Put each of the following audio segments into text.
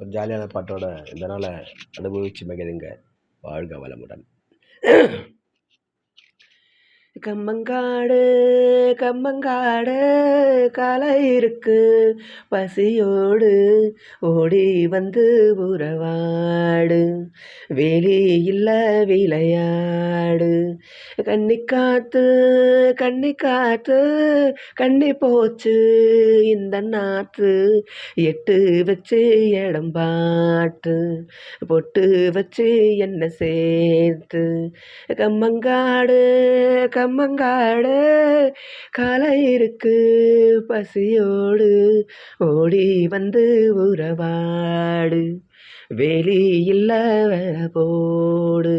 ஒரு ஜாலியான பாட்டோட இதனால் நாளை அனுபவிச்சு மகிழுங்க. வாழ்க வளமுடன். கம்மங்காடு கம்மங்காடு களை இருக்கு. பசியோடு ஓடி வந்து உறவாடு. வெளியில்ல விளையாடு. கண்ணி காத்து கண்ணி காத்து கண்ணி போச்சு இந்த நாத்து எட்டு வச்சு இடம் பாட்டு பொட்டு வச்சு என்ன சேர்த்து. கம்மங்காடு கம் கம்மங்காடு கலை இருக்கு பசியோடு ஓடி வந்து உறவாடு வெளியில் வர போடு.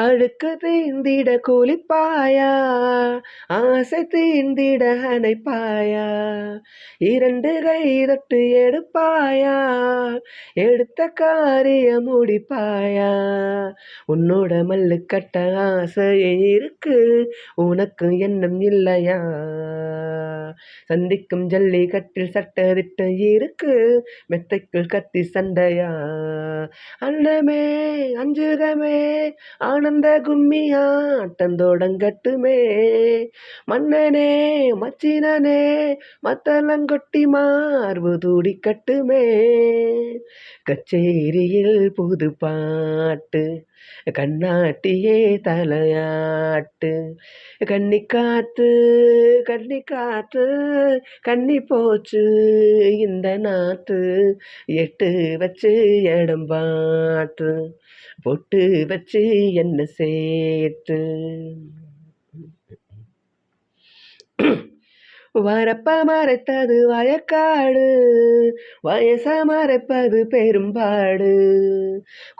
அழுக்கு தீந்திட குளிப்பாயா? ஆசை தீந்திட அணைப்பாயா? இரண்டு கை தொட்டு எடுப்பாயா? எடுத்த காரியம் முடிப்பாயா? உன்னோட மல்லு கட்ட ஆசை இருக்கு. உனக்கு எண்ணம் இல்லையா? சந்திக்கும் ஜல்லி கட்டில் சட்டதிட்ட இருக்கு. மெத்தைக்குள் கத்தி சண்டையா? அன்னமே அஞ்சுகமே ஆனந்த கும்மியா அட்டந்தோடங்கட்டுமே மன்னனே மச்சினனே மத்தலங்கொட்டி மார்பு தூடி கட்டுமே. கச்சேரியில் புது பாட்டு கண்ணாட்டியே தலையாட்டு. கண்ணி காத்து கண்ணி காத்து கண்ணி போச்சு இந்த நாத்து எட்டு வச்சு இடம் பாட்டு பொட்டு வச்சு என்ன சேற்று. வரப்ப மறைத்தது வயக்காடு வயச மறைப்பது பெரும்பாடு.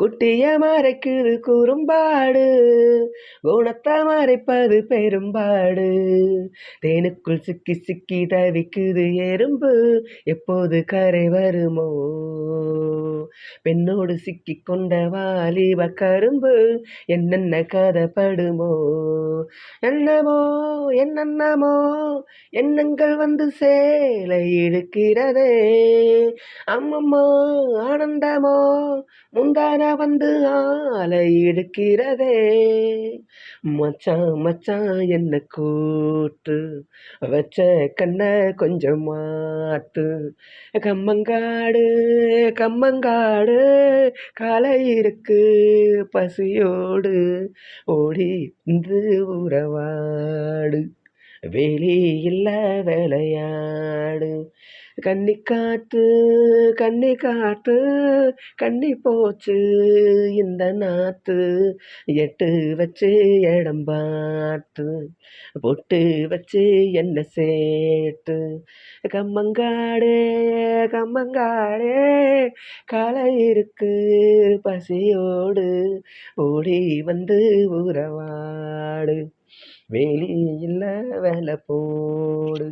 குட்டிய மறைக்குது குறும்பாடு குணத்தை மறைப்பது பெரும்பாடு. தேனுக்குள் சிக்கி சிக்கி தவிக்குது எறும்பு எப்போது கரை வருமோ? பெண்ணோடு சிக்கி கொண்ட வாலிப கரும்பு என்னென்ன கதைப்படுமோ என்னமோ என்னென்னமோ எண்ணங்கள் வந்து சேலை இழுக்கிறதே. அம்மம்மோ ஆனந்தமோ முந்தான வந்து ஆலை இழுக்கிறதே. மச்சான் மச்சான் என்ன கூட்டு வச்ச கண்ண கொஞ்சம் மாட்டு. கம்மங்காடு கம்மங்காடு காலை இருக்கு பசியோடு ஓடி இந்த உறவு வேலி இல்ல விளையாடு. கண்ணி காத்து கண்ணி கன்னிக்காத்து கண்ணி போச்சு இந்த நாத்து. எட்டு வச்சு இடம் பார்த்து பொட்டு வச்சு என்ன சேட்டு கம்மங்காடே கம்மங்காடே களை இருக்கு பசியோடு. ஓடி வந்து உறவா உறவாடு வேலி இல்லை வேலை போடு.